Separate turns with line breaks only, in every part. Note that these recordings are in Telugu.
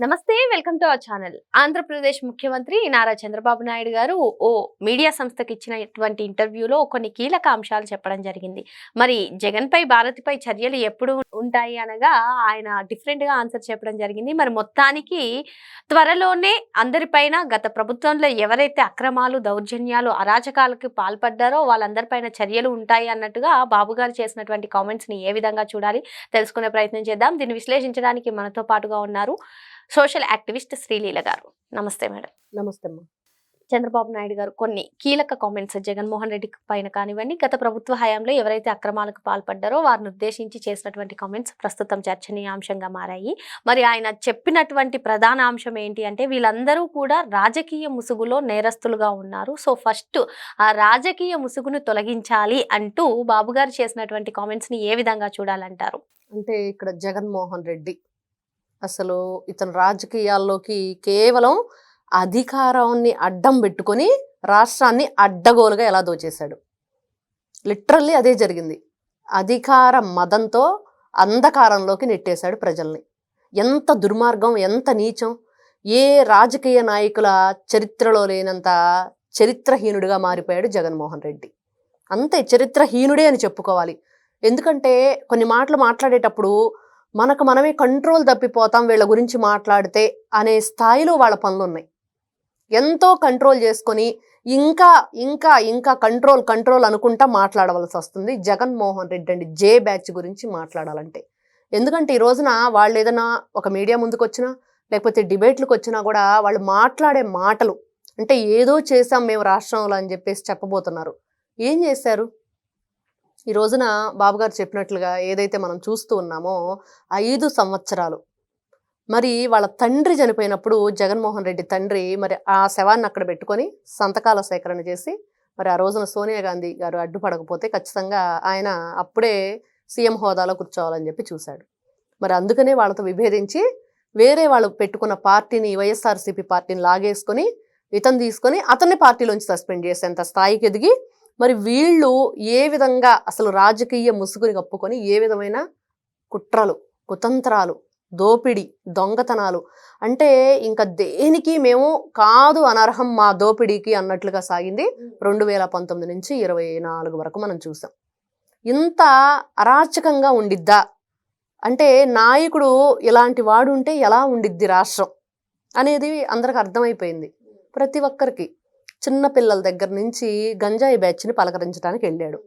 నమస్తే welcome to our channel. Andhra Pradesh ముఖ్యమంత్రి నారా చంద్రబాబు నాయుడు గారు ఓ మీడియా సంస్థకి ఇచ్చినటువంటి ఇంటర్వ్యూలో కొన్ని కీలక అంశాలు చెప్పడం జరిగింది. మరి జగన్పై భారత్పై చర్యలు ఎప్పుడు ఉంటాయి అనగా ఆయన డిఫరెంట్గా ఆన్సర్ చెప్పడం జరిగింది. మరి మొత్తానికి త్వరలోనే అందరిపైన గత ప్రభుత్వంలో ఎవరైతే అక్రమాలు దౌర్జన్యాలు అరాచకాలకు పాల్పడ్డారో వాళ్ళందరిపైన చర్యలు ఉంటాయి అన్నట్టుగా బాబు గారు చేసినటువంటి కామెంట్స్ని ఏ విధంగా చూడాలి తెలుసుకునే ప్రయత్నం చేద్దాం. దీన్ని విశ్లేషించడానికి మనతో పాటుగా ఉన్నారు సోషల్ యాక్టివిస్ట్ శ్రీలీల గారు. నమస్తే మేడం.
నమస్తే
చంద్రబాబు నాయుడు గారు కొన్ని కీలక కామెంట్స్ జగన్మోహన్ రెడ్డి పైన కానివ్వండి గత ప్రభుత్వ హయాంలో ఎవరైతే అక్రమాలకు పాల్పడ్డారో వారిని ఉద్దేశించి చేసినటువంటి కామెంట్స్ ప్రస్తుతం చర్చనీయాంశంగా మారాయి. మరి ఆయన చెప్పినటువంటి ప్రధాన అంశం ఏంటి అంటే వీళ్ళందరూ కూడా రాజకీయ ముసుగులో నేరస్తులుగా ఉన్నారు. సో ఫస్ట్ ఆ రాజకీయ ముసుగును తొలగించాలి అంటూ బాబు గారు చేసినటువంటి కామెంట్స్ని ఏ విధంగా చూడాలంటారు?
అంటే ఇక్కడ జగన్మోహన్ రెడ్డి అసలు ఇతను రాజకీయాల్లోకి కేవలం అధికారాన్ని అడ్డం పెట్టుకొని రాష్ట్రాన్ని అడ్డగోలుగా ఎలా దోచేశాడు? లిటరల్లీ అదే జరిగింది. అధికార మదంతో అంధకారంలోకి నెట్టేశాడు ప్రజల్ని. ఎంత దుర్మార్గం ఎంత నీచం ఏ రాజకీయ నాయకుల చరిత్రలో లేనంత చరిత్రహీనుడిగా మారిపోయాడు జగన్మోహన్ రెడ్డి. అంతే చరిత్రహీనుడే అని చెప్పుకోవాలి. ఎందుకంటే కొన్ని మాటలు మాట్లాడేటప్పుడు మనకు మనమే కంట్రోల్ తప్పిపోతాం వీళ్ళ గురించి మాట్లాడితే అనే స్థాయిలో వాళ్ళ పనులు ఉన్నాయి ఎంతో కంట్రోల్ చేసుకొని ఇంకా ఇంకా ఇంకా కంట్రోల్ కంట్రోల్ అనుకుంటా మాట్లాడవలసి వస్తుంది. జగన్మోహన్ రెడ్డి అండి జే బ్యాచ్ గురించి మాట్లాడాలంటే. ఎందుకంటే ఈ రోజున వాళ్ళు ఏదైనా ఒక మీడియా ముందుకు వచ్చినా లేకపోతే డిబేట్లకు వచ్చినా కూడా వాళ్ళు మాట్లాడే మాటలు అంటే ఏదో చేసాం మేము రాష్ట్రంలో అని చెప్పేసి చెప్పబోతున్నారు. ఏం చేశారు? ఈ రోజున బాబు గారు చెప్పినట్లుగా ఏదైతే మనం చూస్తూ ఉన్నామో ఐదు సంవత్సరాలు. మరి వాళ్ళ తండ్రి చనిపోయినప్పుడు జగన్మోహన్ రెడ్డి తండ్రి మరి ఆ శవాన్ని అక్కడ పెట్టుకొని సంతకాల సేకరణ చేసి మరి ఆ రోజున సోనియా గాంధీ గారు అడ్డుపడకపోతే ఖచ్చితంగా ఆయన అప్పుడే సీఎం హోదాలో కూర్చోవాలని చెప్పి చూశాడు. మరి అందుకనే వాళ్ళతో విభేదించి వేరే వాళ్ళు పెట్టుకున్న పార్టీని వైఎస్ఆర్సీపీ పార్టీని లాగేసుకొని ఇతను తీసుకొని అతన్ని పార్టీలోంచి సస్పెండ్ చేసేంత స్థాయికి ఎదిగి మరి వీళ్ళు ఏ విధంగా అసలు రాజకీయ ముసుగుని కప్పుకొని ఏ విధమైన కుట్రలు కుతంత్రాలు దోపిడి దొంగతనాలు అంటే ఇంకా దేనికి మేము కాదు అనర్హం మా దోపిడీకి అన్నట్లుగా సాగింది రెండు వేల పంతొమ్మిది నుంచి ఇరవై నాలుగు వరకు మనం చూసాం. ఇంత అరాచకంగా ఉండిద్దా? అంటే నాయకుడు ఇలాంటి వాడు ఉంటే ఎలా ఉండిద్ది రాష్ట్రం? అనేది అందరికి అర్థమైపోయింది ప్రతి ఒక్కరికి. చిన్న పిల్లల దగ్గర నుంచి గంజాయి బ్యాచ్ని పలకరించడానికి వెళ్ళాడు.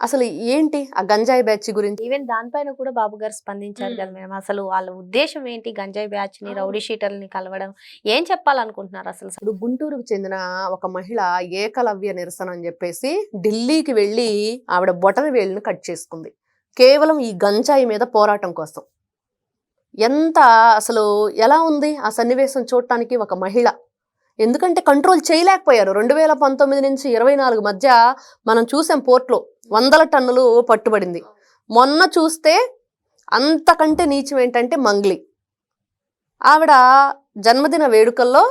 అసలు ఏంటి ఆ గంజాయి బ్యాచ్ గురించి?
ఈవెన్ దానిపైన కూడా బాబు గారు స్పందించారు కదా మేడం. అసలు వాళ్ళ ఉద్దేశం ఏంటి గంజాయి బ్యాచ్ని రౌడీ షీటర్ని కలవడం? ఏం చెప్పాలనుకుంటున్నారు అసలు?
ఇప్పుడు గుంటూరుకు చెందిన ఒక మహిళ ఏకలవ్య నిరసన అని చెప్పేసి ఢిల్లీకి వెళ్ళి ఆవిడ బొటన వేలుని కట్ చేసుకుంది. కేవలం ఈ గంజాయి మీద పోరాటం కోసం. ఎంత అసలు ఎలా ఉంది ఆ సన్నివేశం చూడటానికి ఒక మహిళ? ఎందుకంటే కంట్రోల్ చేయలేకపోయారు. రెండు వేల పంతొమ్మిది నుంచి ఇరవై నాలుగు మధ్య మనం చూసాం పోర్ట్లో వందల టన్నులు పట్టుబడింది. మొన్న చూస్తే అంతకంటే నీచం ఏంటంటే మంగ్లీ. ఆవిడ జన్మదిన వేడుకల్లో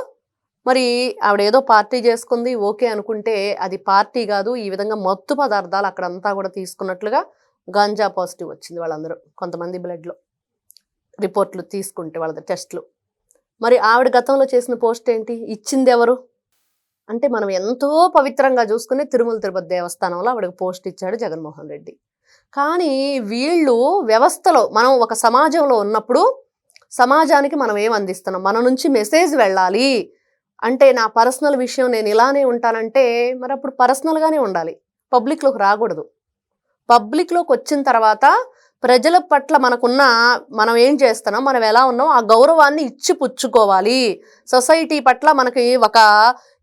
మరి ఆవిడ ఏదో పార్టీ చేసుకుంది ఓకే అనుకుంటే అది పార్టీ కాదు ఈ విధంగా మత్తు పదార్థాలు అక్కడంతా కూడా తీసుకున్నట్లుగా గాంజా పాజిటివ్ వచ్చింది వాళ్ళందరూ. కొంతమంది బ్లడ్లో రిపోర్ట్లు తీసుకుంటే వాళ్ళ టెస్ట్లు. మరి ఆవిడ గతంలో చేసిన పోస్ట్ ఏంటి? ఇచ్చింది ఎవరు అంటే మనం ఎంతో పవిత్రంగా చూసుకుని తిరుమల తిరుపతి దేవస్థానంలో ఆవిడకి పోస్ట్ ఇచ్చాడు జగన్మోహన్ రెడ్డి. కానీ వీళ్ళు వ్యవస్థలో మనం ఒక సమాజంలో ఉన్నప్పుడు సమాజానికి మనం ఏం అందిస్తున్నాం? మన నుంచి మెసేజ్ వెళ్ళాలి. అంటే నా పర్సనల్ విషయం నేను ఇలానే ఉంటానంటే మరి అప్పుడు పర్సనల్గానే ఉండాలి. పబ్లిక్లోకి రాకూడదు. పబ్లిక్లోకి వచ్చిన తర్వాత ప్రజల పట్ల మనకున్న మనం ఏం చేస్తున్నాం? మనం ఎలా ఉన్నాం? ఆ గౌరవాన్ని ఇచ్చి పుచ్చుకోవాలి సొసైటీ పట్ల మనకి ఒక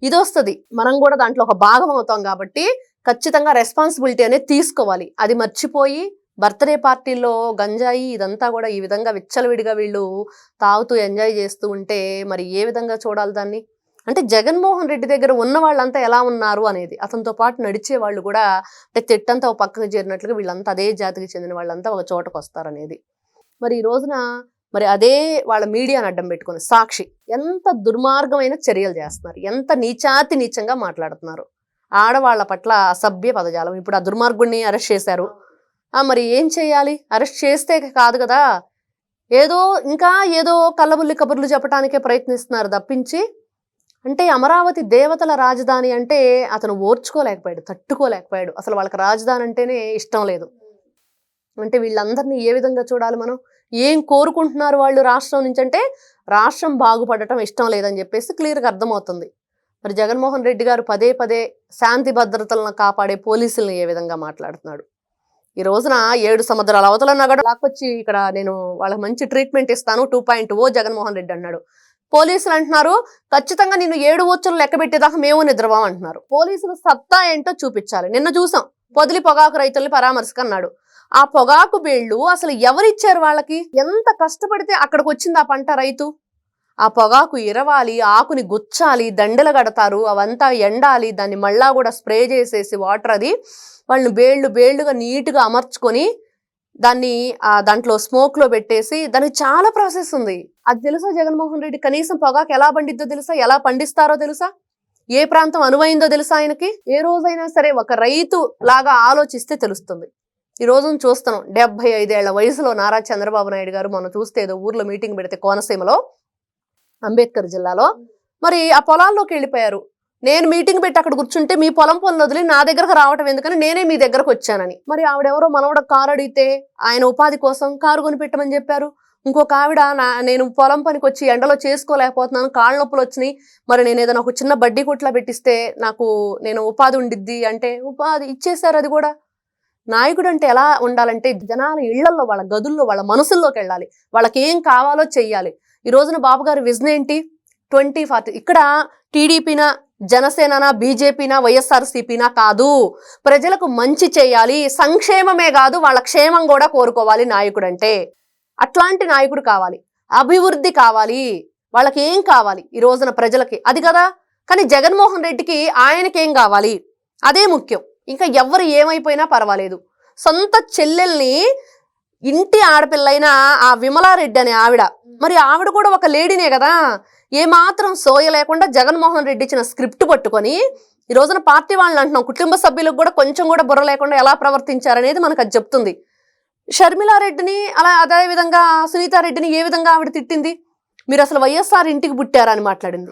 ఇది వస్తుంది మనం కూడా దాంట్లో ఒక భాగం అవుతాం కాబట్టి ఖచ్చితంగా రెస్పాన్సిబిలిటీ అనేది తీసుకోవాలి. అది మర్చిపోయి బర్త్డే పార్టీల్లో గంజాయి ఇదంతా కూడా ఈ విధంగా విచ్చలవిడిగా వీళ్ళు తాగుతూ ఎంజాయ్ చేస్తూ ఉంటే మరి ఏ విధంగా చూడాలి దాన్ని? అంటే జగన్మోహన్ రెడ్డి దగ్గర ఉన్న వాళ్ళంతా ఎలా ఉన్నారు అనేది అతనితో పాటు నడిచే వాళ్ళు కూడా అంటే తిట్టంతా ఒక పక్కకు చేరినట్లుగా వీళ్ళంతా అదే జాతికి చెందిన వాళ్ళంతా ఒక చోటకు వస్తారనేది. మరి ఈ రోజున మరి అదే వాళ్ళ మీడియాను అడ్డం పెట్టుకుని సాక్షి ఎంత దుర్మార్గమైన చర్యలు చేస్తున్నారు ఎంత నీచాతి నీచంగా మాట్లాడుతున్నారు. ఆడవాళ్ళ పట్ల అసభ్య పదజాలం ఇప్పుడు ఆ దుర్మార్గుడిని అరెస్ట్ చేశారు. ఆ మరి ఏం చేయాలి? అరెస్ట్ చేస్తే కాదు కదా ఏదో ఇంకా ఏదో కళ్ళబుల్లి కబుర్లు చెప్పడానికే ప్రయత్నిస్తున్నారు తప్పించి అంటే అమరావతి దేవతల రాజధాని అంటే అతను ఓర్చుకోలేకపోయాడు తట్టుకోలేకపోయాడు. అసలు వాళ్ళకి రాజధాని అంటేనే ఇష్టం లేదు. అంటే వీళ్ళందరినీ ఏ విధంగా చూడాలి మనం? ఏం కోరుకుంటున్నారు వాళ్ళు రాష్ట్రం నుంచి అంటే రాష్ట్రం బాగుపడటం ఇష్టం లేదని చెప్పేసి క్లియర్గా అర్థమవుతుంది. మరి జగన్మోహన్ రెడ్డి గారు పదే పదే శాంతి భద్రతలను కాపాడే పోలీసులను ఏ విధంగా మాట్లాడుతున్నాడు? ఈ రోజున ఏడు సముద్రాల అవతల నగడు లాక్కొచ్చి ఇక్కడ నేను వాళ్ళకి మంచి ట్రీట్మెంట్ ఇస్తాను two point O Jaganmohan Reddy అన్నాడు. పోలీసులు అంటున్నారు ఖచ్చితంగా నిన్ను ఏడు వచ్చులు లెక్క పెట్టేదాకా మేము నిద్రపోం అంటున్నారు పోలీసులు సత్తా ఏంటో చూపించాలి. నిన్న చూసాం పొదిలి పొగాకు రైతుల్ని పరామర్శకన్నాడు. ఆ పొగాకు బీళ్ళు అసలు ఎవరిచ్చారు వాళ్ళకి? ఎంత కష్టపడితే అక్కడికి వచ్చింది ఆ పంట రైతు? ఆ పొగాకు ఇరవాలి ఆకుని గుచ్చాలి దండలు కడతారు అవంతా ఎండాలి దాన్ని మళ్ళా కూడా స్ప్రే చేసేసి వాటర్ అది వాళ్ళని బేళ్ళు బేళ్ళుగా నీట్గా అమర్చుకొని దాన్ని దాంట్లో స్మోక్లో పెట్టేసి దానికి చాలా ప్రాసెస్ ఉంది. అది తెలుసా జగన్మోహన్ రెడ్డి? కనీసం పొగాకు ఎలా పండిద్దో తెలుసా? ఎలా పండిస్తారో తెలుసా? ఏ ప్రాంతం అనువైందో తెలుసా ఆయనకి? ఏ రోజైనా సరే ఒక రైతు లాగా ఆలోచిస్తే తెలుస్తుంది. ఈ రోజు చూస్తున్నాం. డెబ్బై ఐదేళ్ళ వయసులో నారా చంద్రబాబు నాయుడు గారు మనం చూస్తే ఏదో ఊర్లో మీటింగ్ పెడితే కోనసీమలో అంబేద్కర్ జిల్లాలో. మరి ఆ పొలాల్లోకి వెళ్ళిపోయారు. నేను మీటింగ్ పెట్టి అక్కడ కూర్చుంటే మీ పొలం పొలం వదిలి నా దగ్గరకు రావటం ఎందుకని నేనే మీ దగ్గరకు వచ్చానని. మరి ఆవిడెవరో మనవడ కారు అడిగితే ఆయన ఉపాధి కోసం కారు కొని పెట్టమని చెప్పారు. ఇంకొక ఆవిడ నా నేను పొలం పనికి వచ్చి ఎండలో చేసుకోలేకపోతున్నాను కాళ్ళ నొప్పులు వచ్చినాయి. మరి నేను ఏదైనా ఒక చిన్న బడ్డీ కొట్లా పెట్టిస్తే నాకు నేను ఉపాధి ఉండిద్ది అంటే ఉపాధి ఇచ్చేశారు అది కూడా. నాయకుడు అంటే ఎలా ఉండాలంటే జనాల ఇళ్ళలో వాళ్ళ గదుల్లో వాళ్ళ మనసుల్లోకి వెళ్ళాలి. వాళ్ళకి ఏం కావాలో చెయ్యాలి. ఈ రోజున బాబు గారి విజన్ ఏంటి? ట్వంటీ ఫార్టీ ఇక్కడ టీడీపీనా జనసేననా బీజేపీనా వైఎస్ఆర్సీపీనా కాదు. ప్రజలకు మంచి చేయాలి సంక్షేమమే కాదు వాళ్ళ క్షేమం కూడా కోరుకోవాలి నాయకుడు అంటే అట్లాంటి నాయకుడు కావాలి అభివృద్ధి కావాలి వాళ్ళకి ఏం కావాలి ఈ రోజున ప్రజలకి? అది కదా? కానీ జగన్మోహన్ రెడ్డికి ఆయనకేం కావాలి? అదే ముఖ్యం. ఇంకా ఎవరు ఏమైపోయినా పర్వాలేదు. సొంత చెల్లెల్ని ఇంటి ఆడపిల్లైన ఆ విమలారెడ్డి అనే ఆవిడ. మరి ఆవిడ కూడా ఒక లేడీనే కదా? ఏమాత్రం సోయ లేకుండా జగన్మోహన్ రెడ్డి ఇచ్చిన స్క్రిప్ట్ పట్టుకొని ఈ రోజున పార్టీ వాళ్ళని అంటున్నాం. కుటుంబ సభ్యులకు కూడా కొంచెం కూడా బుర్ర లేకుండా ఎలా ప్రవర్తించారనేది మనకు అది చెప్తుంది. షర్మిలారెడ్డిని అలా అదే విధంగా సునీతారెడ్డిని ఏ విధంగా ఆవిడ తిట్టింది? మీరు అసలు వైఎస్ఆర్ ఇంటికి పుట్టారని మాట్లాడింది.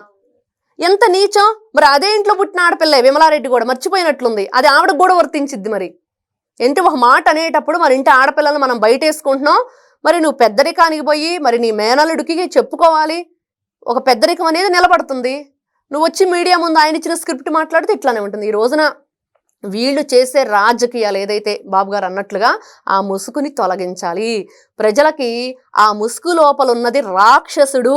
ఎంత నీచం? మరి అదే ఇంట్లో పుట్టిన ఆడపిల్లే విమలారెడ్డి కూడా మర్చిపోయినట్లుంది. అది ఆవిడ కూడా వర్తించిద్ది మరి. ఏంటి ఒక మాట అనేటప్పుడు మరి ఇంటి ఆడపిల్లలను మనం బయట వేసుకుంటున్నాం మరి నువ్వు పెద్దరికానికి పోయి మరి నీ మేనలుడికి చెప్పుకోవాలి. ఒక పెద్దరికం అనేది నిలబడుతుంది. నువ్వు వచ్చి మీడియా ముందు ఆయన ఇచ్చిన స్క్రిప్ట్ మాట్లాడితే ఇట్లానే ఉంటుంది. ఈ రోజున వీళ్ళు చేసే రాజకీయాలు ఏదైతే బాబు గారు అన్నట్లుగా ఆ ముసుగుని తొలగించాలి. ప్రజలకి ఆ ముసుగు లోపల ఉన్నది రాక్షసుడు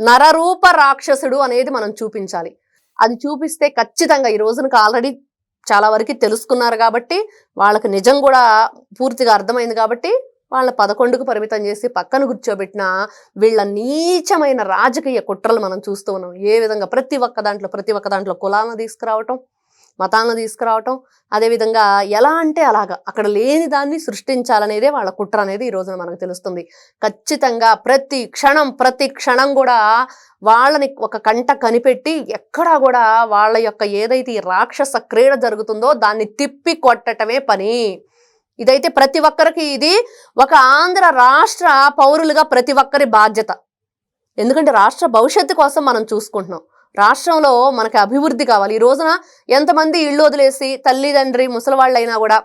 నరరూప రాక్షసుడు అనేది మనం చూపించాలి. అది చూపిస్తే ఖచ్చితంగా ఈ రోజునకు ఆల్రెడీ చాలా వరకు తెలుసుకున్నారు కాబట్టి వాళ్ళకి నిజం కూడా పూర్తిగా అర్థమైంది కాబట్టి వాళ్ళ పదకొండుకు పరిమితం చేసి పక్కన కూర్చోబెట్టిన వీళ్ళ నీచమైన రాజకీయ కుట్రలు మనం చూస్తూ ఉన్నాం. ఏ విధంగా ప్రతి ఒక్క దాంట్లో ప్రతి ఒక్క దాంట్లో కులాలను తీసుకురావటం మతాలను తీసుకురావటం అదేవిధంగా ఎలా అంటే అలాగా అక్కడ లేని దాన్ని సృష్టించాలనేదే వాళ్ళ కుట్ర అనేది ఈ రోజున మనకు తెలుస్తుంది. ఖచ్చితంగా ప్రతి క్షణం ప్రతి క్షణం కూడా వాళ్ళని ఒక కంట కనిపెట్టి ఎక్కడా కూడా వాళ్ళ యొక్క ఏదైతే ఈ రాక్షస క్రీడ జరుగుతుందో దాన్ని తిప్పి కొట్టటమే పని. ఇదైతే ప్రతి ఒక్కరికి ఇది ఒక ఆంధ్ర రాష్ట్ర పౌరులుగా ప్రతి ఒక్కరి బాధ్యత. ఎందుకంటే రాష్ట్ర భవిష్యత్తు కోసం మనం చూసుకుంటున్నాం. రాష్ట్రంలో మనకి అభివృద్ధి కావాలి. ఈ రోజున ఎంతమంది ఇళ్ళు వదిలేసి తల్లిదండ్రి ముసలివాళ్ళైనా అయినా కూడా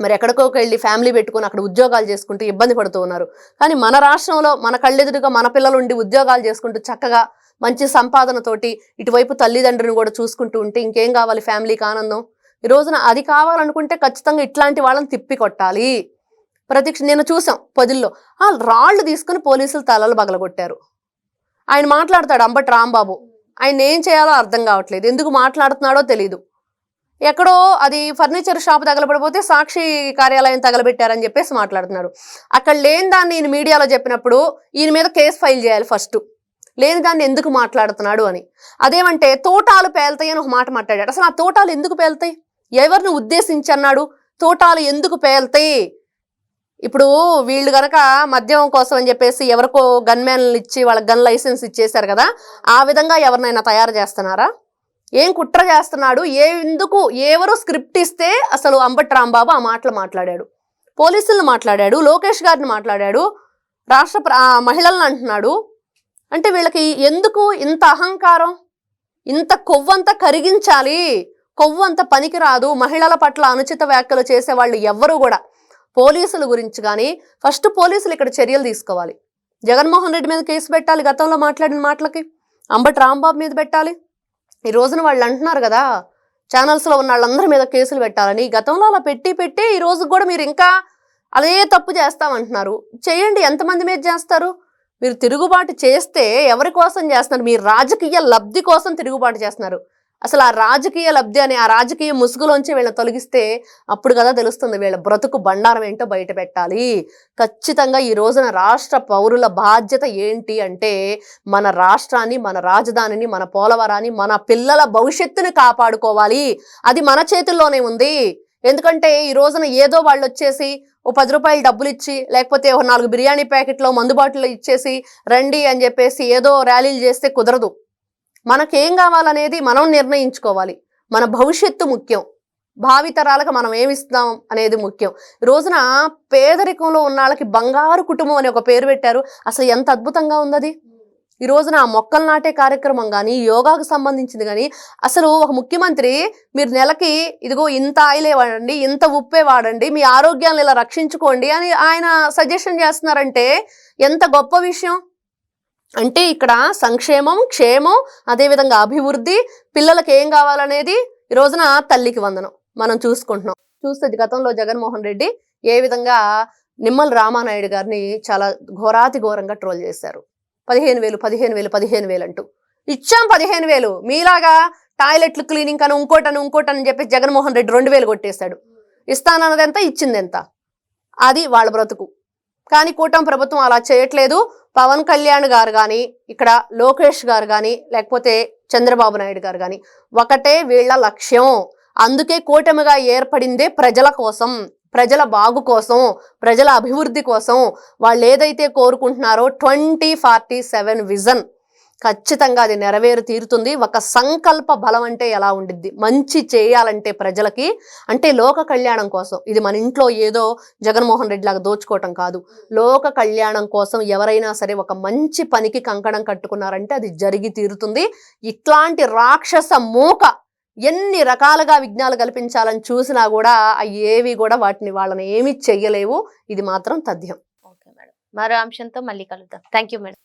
మరి ఎక్కడికోకి వెళ్ళి ఫ్యామిలీ పెట్టుకొని అక్కడ ఉద్యోగాలు చేసుకుంటూ ఇబ్బంది పడుతూ ఉన్నారు. కానీ మన రాష్ట్రంలో మన కళ్ళెదురుగా మన పిల్లలు ఉండి ఉద్యోగాలు చేసుకుంటూ చక్కగా మంచి సంపాదనతోటి ఇటువైపు తల్లిదండ్రులను కూడా చూసుకుంటూ ఉంటే ఇంకేం కావాలి? ఫ్యామిలీకి ఆనందం? ఈ రోజున అది కావాలనుకుంటే ఖచ్చితంగా ఇట్లాంటి వాళ్ళని తిప్పి కొట్టాలి. ప్రతిక్ష నేను చూసాం పదుల్లో. ఆ రాళ్ళు తీసుకుని పోలీసులు తలలు బగలగొట్టారు ఆయన మాట్లాడతాడు అంబటి రాంబాబు ఆయన ఏం చేయాలో అర్థం కావట్లేదు. ఎందుకు మాట్లాడుతున్నాడో తెలియదు ఎక్కడో అది ఫర్నిచర్ షాప్ తగలబడిపోతే సాక్షి కార్యాలయం తగలబెట్టారని చెప్పేసి మాట్లాడుతున్నాడు. అక్కడ లేని దాన్ని ఈయన మీడియాలో చెప్పినప్పుడు ఈయన మీద కేసు ఫైల్ చేయాలి ఫస్ట్. లేని దాన్ని ఎందుకు మాట్లాడుతున్నాడు అని. అదేమంటే తోటాలు పేలుతాయి అని ఒక మాట మాట్లాడాడు. అసలు ఆ తోటాలు ఎందుకు పేలుతాయి? ఎవరిని ఉద్దేశించి అన్నాడు తోటాలు ఎందుకు పేల్తాయి ఇప్పుడు వీళ్ళు గనక మద్యం కోసం అని చెప్పేసి ఎవరికో గన్ మ్యాన్లు ఇచ్చి వాళ్ళకి గన్ లైసెన్స్ ఇచ్చేశారు కదా ఆ విధంగా ఎవరినైనా తయారు చేస్తున్నారా? ఏం కుట్ర చేస్తున్నాడు? ఏ ఎందుకు ఎవరు స్క్రిప్ట్ ఇస్తే అసలు అంబటి రాంబాబు ఆ మాటలు మాట్లాడాడు? పోలీసులను మాట్లాడాడు లోకేష్ గారిని మాట్లాడాడు రాష్ట్ర ప్ర- ఆ మహిళలను అంటున్నాడు. అంటే వీళ్ళకి ఎందుకు ఇంత అహంకారం? ఇంత కొవ్వంతా కరిగించాలి? కొవ్వు పనికిరాదు. మహిళల పట్ల అనుచిత వ్యాఖ్యలు చేసే వాళ్ళు ఎవ్వరూ కూడా. పోలీసుల గురించి కానీ ఫస్ట్ పోలీసులు ఇక్కడ చర్యలు తీసుకోవాలి. జగన్మోహన్ రెడ్డి మీద కేసు పెట్టాలి గతంలో మాట్లాడిన మాటలకి. అంబటి రాంబాబు మీద పెట్టాలి. ఈ రోజున వాళ్ళు అంటున్నారు కదా ఛానల్స్లో ఉన్న వాళ్ళందరి మీద కేసులు పెట్టాలని. గతంలో అలా పెట్టి పెట్టి ఈ రోజు కూడా మీరు ఇంకా అదే తప్పు చేస్తామంటున్నారు. చేయండి ఎంతమంది మీద చేస్తారు? మీరు తిరుగుబాటు చేస్తే ఎవరి కోసం చేస్తున్నారు? మీ రాజకీయ లబ్ధి కోసం తిరుగుబాటు చేస్తున్నారు. అసలు ఆ రాజకీయ లబ్ధి అనే ఆ రాజకీయ ముసుగులోంచి వీళ్ళని తొలగిస్తే అప్పుడు కదా తెలుస్తుంది వీళ్ళ బ్రతుకు బండారం ఏంటో బయట పెట్టాలి. ఖచ్చితంగా ఈ రోజున రాష్ట్ర పౌరుల బాధ్యత ఏంటి అంటే మన రాష్ట్రాన్ని మన రాజధానిని మన పోలవరాన్ని మన పిల్లల భవిష్యత్తుని కాపాడుకోవాలి. అది మన చేతుల్లోనే ఉంది. ఎందుకంటే ఈ రోజున ఏదో వాళ్ళు వచ్చేసి ఓ పది రూపాయలు డబ్బులు ఇచ్చి లేకపోతే ఒక నాలుగు బిర్యానీ ప్యాకెట్లో మందుబాటులో ఇచ్చేసి రండి అని చెప్పేసి ఏదో ర్యాలీలు చేస్తే కుదరదు. మనకేం కావాలనేది మనం నిర్ణయించుకోవాలి. మన భవిష్యత్తు ముఖ్యం. భావితరాలకు మనం ఏమిస్తాం అనేది ముఖ్యం. ఈ రోజున పేదరికంలో ఉన్న వాళ్ళకి బంగారు కుటుంబం అనే ఒక పేరు పెట్టారు. అసలు ఎంత అద్భుతంగా ఉంది అది ఈ రోజున ఆ మొక్కలు నాటే కార్యక్రమం కానీ యోగాకు సంబంధించింది కానీ అసలు ఒక ముఖ్యమంత్రి మీరు నెలకి ఇదిగో ఇంత ఆయిలే వాడండి ఇంత ఉప్పే వాడండి మీ ఆరోగ్యాన్ని ఇలా రక్షించుకోండి అని ఆయన సజెషన్ చేస్తున్నారంటే ఎంత గొప్ప విషయం. అంటే ఇక్కడ సంక్షేమం క్షేమం అదేవిధంగా అభివృద్ధి పిల్లలకి ఏం కావాలనేది ఈ రోజున తల్లికి వందనం. మనం చూసుకుంటున్నాం. చూస్తే గతంలో జగన్మోహన్ రెడ్డి ఏ విధంగా నిమ్మల రామానాయుడు గారిని చాలా ఘోరాతి ఘోరంగా ట్రోల్ చేశారు. పదిహేను వేలు పదిహేను వేలు పదిహేను వేలు అంటూ. ఇచ్చాం పదిహేను వేలు. మీలాగా టాయిలెట్లు క్లీనింగ్ అని ఇంకోటని ఇంకోటని చెప్పి జగన్మోహన్ రెడ్డి రెండు వేలు కొట్టేశాడు. ఇస్తానన్నది ఎంత? ఇచ్చింది ఎంత? అది వాళ్ళ బ్రతుకు. కానీ కూటమి ప్రభుత్వం అలా చేయట్లేదు. పవన్ కళ్యాణ్ గారు కానీ ఇక్కడ లోకేష్ గారు కానీ లేకపోతే చంద్రబాబు నాయుడు గారు కానీ ఒకటే వీళ్ళ లక్ష్యం. అందుకే కూటమిగా ఏర్పడిందే ప్రజల కోసం ప్రజల బాగు కోసం ప్రజల అభివృద్ధి కోసం. వాళ్ళు ఏదైతే కోరుకుంటున్నారో ట్వంటీ ఫార్టీ సెవెన్ విజన్. ఖచ్చితంగా అది నెరవేరు తీరుతుంది. ఒక సంకల్ప బలం అంటే ఎలా ఉండిద్ది? మంచి చేయాలంటే ప్రజలకి అంటే లోక కళ్యాణం కోసం. ఇది మన ఇంట్లో ఏదో జగన్మోహన్ రెడ్డి లాగా దోచుకోవటం కాదు. లోక కళ్యాణం కోసం ఎవరైనా సరే ఒక మంచి పనికి కంకణం కట్టుకున్నారంటే అది జరిగి తీరుతుంది. ఇట్లాంటి రాక్షస మూక ఎన్ని రకాలుగా విఘ్నాలు కల్పించాలని చూసినా కూడా అవి ఏవి కూడా వాటిని వాళ్ళని ఏమీ చెయ్యలేవు. ఇది మాత్రం తథ్యం.
Okay madam. మరో అంశంతో మళ్ళీ కలుద్దాం. Thank you madam.